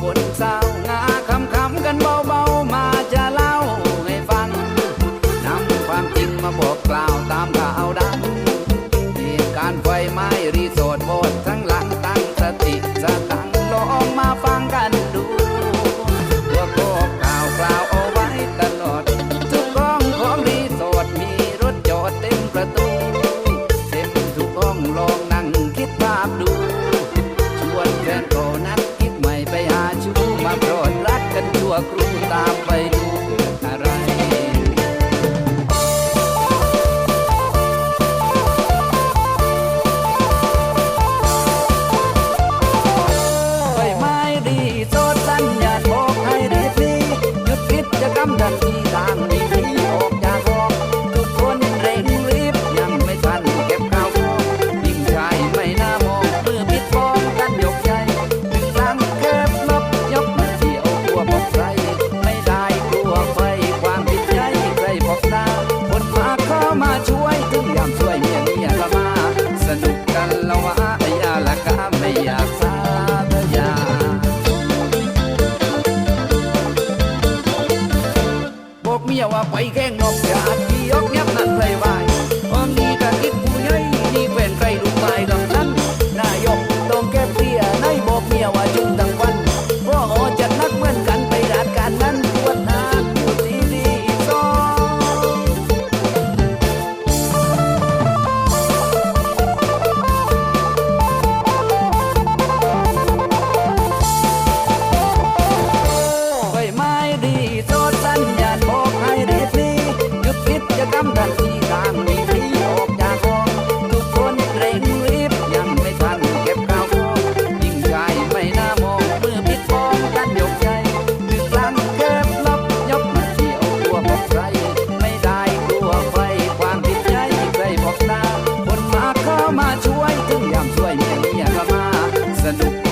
คนเศร้าวงาคำคำกันเบาๆมาจะเล่าให้ฟังนำความจริงมาบอกกล่าว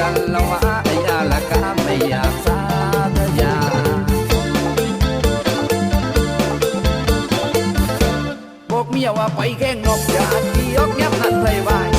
กันข่าลอกสาบอกเมียว่าไปแกล้งนกอย่าที่ยกยบนั่นไทยไว้